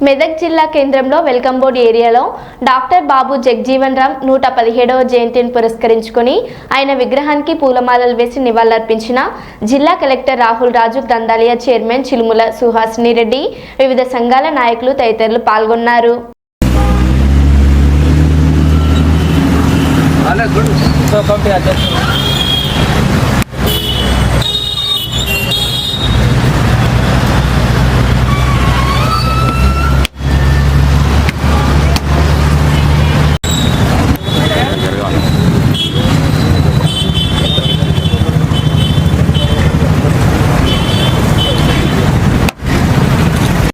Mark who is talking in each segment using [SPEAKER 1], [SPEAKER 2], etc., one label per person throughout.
[SPEAKER 1] మెదక్ జిల్లా కేంద్రంలో welcome board ఏరియాలో డాక్టర్ బాబు జగ్జీవన్ రామ్ నూట పదిహేడవ జయంతిని పురస్కరించుకుని ఆయన విగ్రహానికి పూలమాలలు వేసి నివాళులర్పించిన జిల్లా కలెక్టర్ రాహుల్ రాజు గ్రంథాలయ చైర్మన్ చిలుముల సుహాసిని రెడ్డి వివిధ సంఘాల నాయకులు తదితరులు పాల్గొన్నారు.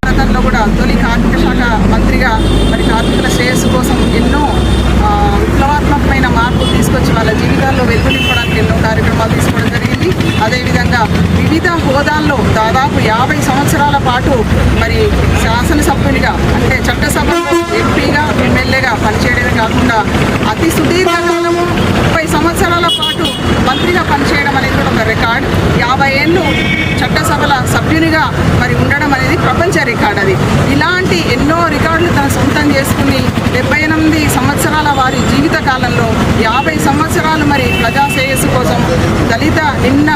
[SPEAKER 2] అధ్యక్షుడు కూడా తొలి కార్మిక శాఖ మంత్రిగా మరి కార్మికుల శ్రేయస్సు కోసం ఎన్నో ఆ, విప్లవాత్మకమైన మార్పులు తీసుకొచ్చి వాళ్ళ జీవితాల్లో వెలుగు నింపడానికి ఎన్నో కార్యక్రమాలు తీసుకోవడం జరిగింది అదేవిధంగా వివిధ హోదాల్లో దాదాపు యాభై సంవత్సరాల పాటు మరి శాసనసభ్యునిగా అంటే చట్టసభ ఎంపీగా ఎమ్మెల్యేగా పనిచేయడమే కాకుండా అతి సుదీర్ఘ కాలము ముప్పై సంవత్సరాల పాటు మంత్రిగా పనిచేయడం అనేది కూడా ఒక రికార్డ్. యాభై ఏళ్ళు చట్టసభల సభ్యునిగా మరి ఉండడం అనేది ప్రపంచ రికార్డ్ అది. ఇలాంటి ఎన్నో రికార్డులు తన సొంతం చేసుకుని డెబ్బై ఎనిమిది సంవత్సరాల వారి జీవిత కాలంలో యాభై సంవత్సరాలు మరి ప్రజా శ్రేయస్సు కోసం దళిత నిన్న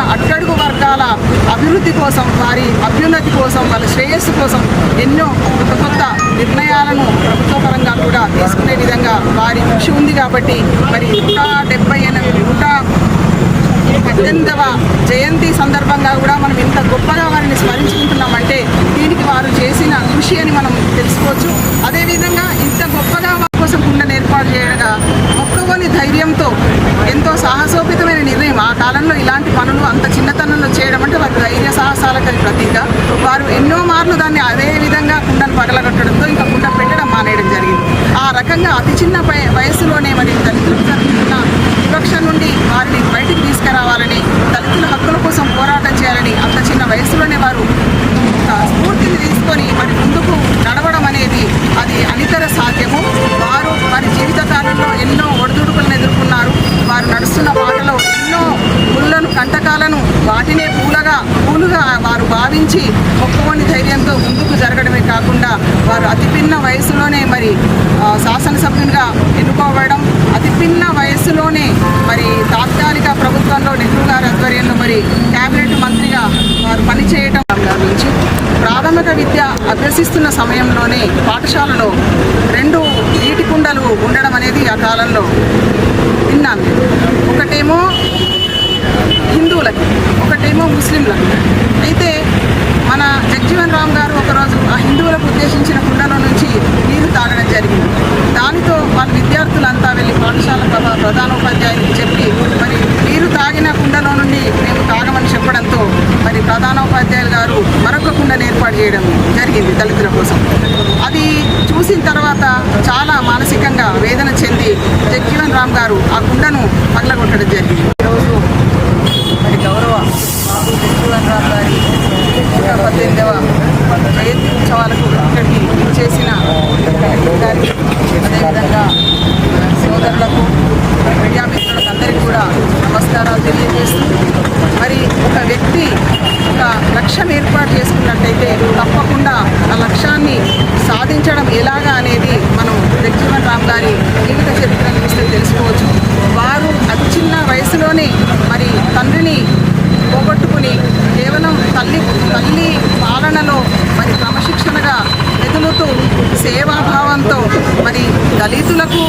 [SPEAKER 2] అభివృద్ధి కోసం వారి అభ్యున్నతి కోసం వాళ్ళ శ్రేయస్సు కోసం ఎన్నో కొత్త కొత్త నిర్ణయాలను ప్రభుత్వ పరంగా కూడా తీసుకునే విధంగా వారి కృషి ఉంది కాబట్టి మరి నూట డెబ్బై ఎనిమిది నూట పద్దెనిమిదవ జయంతి సందర్భంగా కూడా మనం ఇంత గొప్పగా వారిని స్మరించుకుంటున్నామంటే దీనికి వారు చేసిన కృషి అని మనం తెలుసుకోవచ్చు. అదేవిధంగా ఇంత గొప్పగా వారి కోసం కుండను ఏర్పాటు చేయగా మొక్కవని ధైర్యంతో ఎంతో సాహసోపితమైన నిర్ణయం ఆ కాలంలో ఇలాంటి పనులు అంత చిన్నతనంలో చేయడం అంటే వారి ధైర్య సాహసాలకు అది ప్రతీక వారు ఎన్నో మార్లు దాన్ని అదే విధంగా కుండను పగలగొట్టడంతో ఇంకా కుండ పెట్టడం మానేయడం జరిగింది ఆ రకంగా అతి చిన్న వయసులోనే వయస్సులోనే మరి దళితులకు జరుగుతున్న వివక్ష నుండి వారిని బయటికి తీసుకురావాలని దళితుల హక్కుల కోసం పోరాటం చేయాలని అంత చిన్న వయసులోనే వారు ఒక స్ఫూర్తిని తీసుకొని మరి ముందుకు నడవడం అనేది అది అనితర సాధ్యము వారు వారి జీవిత కాలంలో ఎన్నో ఒడిదుడుకులను ఎదుర్కొన్నారు వారు నడుస్తున్న బాటలో ఎన్నో ముళ్ళను కంటకాలను వాటినే పూలగా పూలుగా వారు భావించి మొక్కవని ధైర్యంతో ముందుకు జరగడమే కాకుండా వారు అతి పిన్న వయసులోనే మరి శాసనసభ్యునిగా ఎన్నుకోవడం అతి పిన్న వయసులోనే మరి తాత్కాలిక ప్రభుత్వంలో నెహ్రూ గారి ఆధ్వర్యంలో మరి కేబినెట్ మంత్రిగా వారు పనిచేయటం గమనించి ప్రాథమిక విద్య అభ్యసిస్తున్న సమయంలోనే పాఠశాలలో రెండు నీటి కుండలు ఉండడం అనేది ఆ కాలంలో విన్నాను. ఒకటేమో హిందువులకి ఒకటేమో ముస్లింలు. అయితే మన జగ్జీవన్ రామ్ గారు ఒకరోజు ఆ హిందువులకు ఉద్దేశించిన కుండలో నుంచి నీరు తాగడం జరిగింది. దానితో వాళ్ళ విద్యార్థులంతా వెళ్ళి పాఠశాల ప్ర- ప్రధానోపాధ్యాయునికి చెప్పి మరి నీరు తాగిన కుండలో నుండి మేము తాగమని చెప్పడంతో మరి ప్రధానోపాధ్యాయులు గారు మరొక కుండను ఏర్పాటు చేయడం జరిగింది దళితుల కోసం. అది చూసిన తర్వాత చాలా మానసికంగా వేదన చెంది జగ్జీవన్ రామ్ గారు ఆ కుండను పగలగొట్టడం జరిగింది ఈరోజు మరి గౌరవ బాబు జగ్జీవన్ రామ్ గారి నూట పద్దెనిమిదవ జయంతి ఉత్సవాలకు ఇక్కడికి చేసిన కలెక్టర్ గారికి అదేవిధంగా సోదరులకు మీడియా మిత్రులకు అందరికీ కూడా నమస్కారాలు తెలియజేస్తూ మరి ఒక వ్యక్తి ఒక చేసుకున్నట్టయితే తప్పకుండా ఆ లక్ష్యాన్ని సాధించడం ఎలాగా అనేది మనం జగ్జీవన్ రామ్ గారి జీవిత చరిత్రను చూస్తే తెలుసుకోవచ్చు. వారు అతి చిన్న వయసులోనే మరి తండ్రిని పోగొట్టుకుని కేవలం తల్లి తల్లి పాలనలో మరి క్రమశిక్షణగా ఎదులుతూ సేవాభావంతో మరి దళితులకు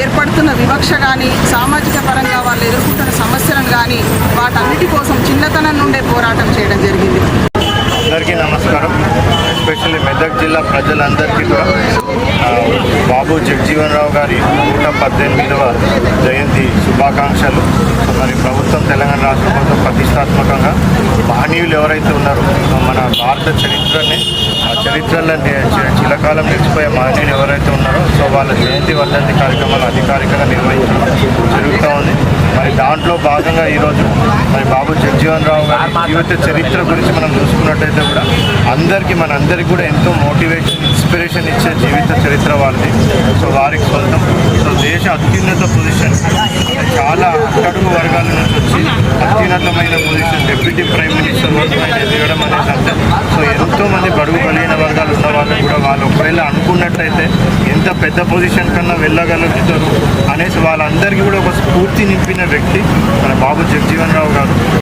[SPEAKER 2] ఏర్పడుతున్న వివక్ష కానీ సామాజిక పరంగా వాళ్ళు ఎదుర్కొంటున్న సమస్యలను కానీ వాటన్నిటి కోసం చిన్నతనం నుండే పోరాటం చేయడం జరిగింది.
[SPEAKER 3] నమస్కారం. ఎస్పెషల్లీ మెదక్ జిల్లా ప్రజలందరికీ కూడా బాబు జగజీవన్ రావు గారి నూట పద్దెనిమిదవ జయంతి శుభాకాంక్షలు. మరి ప్రభుత్వం తెలంగాణ రాష్ట్ర ప్రభుత్వం ప్రతిష్టాత్మకంగా మహనీయులు ఎవరైతే ఉన్నారో మన భారత చరిత్రని ఆ చరిత్రలో చి- చిరకాలం నిలిచిపోయే మహనీయులు ఎవరైతే ఉన్నారో సో వాళ్ళ జయంతి వర్ధంతి కార్యక్రమాలు అధికారికంగా నిర్వహించడం జరుగుతూ ఉంది. దాంట్లో భాగంగా ఈరోజు మరి బాబు జగ్జీవన్ రావు గారి జీవిత చరిత్ర గురించి మనం చూసుకున్నట్టయితే కూడా అందరికీ మన అందరికీ కూడా ఎంతో మోటివేషన్ ఇన్స్పిరేషన్ ఇచ్చే జీవిత చరిత్ర వారిది. సో వారికి సొంతం సో దేశ అత్యున్నత పొజిషన్ చాలా అట్టడుగు వర్గాల నుంచి వచ్చి అత్యున్నతమైన పొజిషన్ డిప్యూటీ ప్రైమ్ మినిస్టర్ వరకు ఆయన ఎదగడం అనేది అంటే సో ఎంతో మంది బడుగు బలైన వర్గాలు ఉన్నారు వాళ్ళు కూడా వాళ్ళు ఒకవేళ అనుకున్నట్లయితే ఎంత పెద్ద పొజిషన్ కన్నా వెళ్ళగలుగుతారు అనేసి వాళ్ళందరికీ కూడా ఒక స్ఫూర్తి నింపిన వ్యక్తి మన బాబు జగజీవన్ రావు గారు.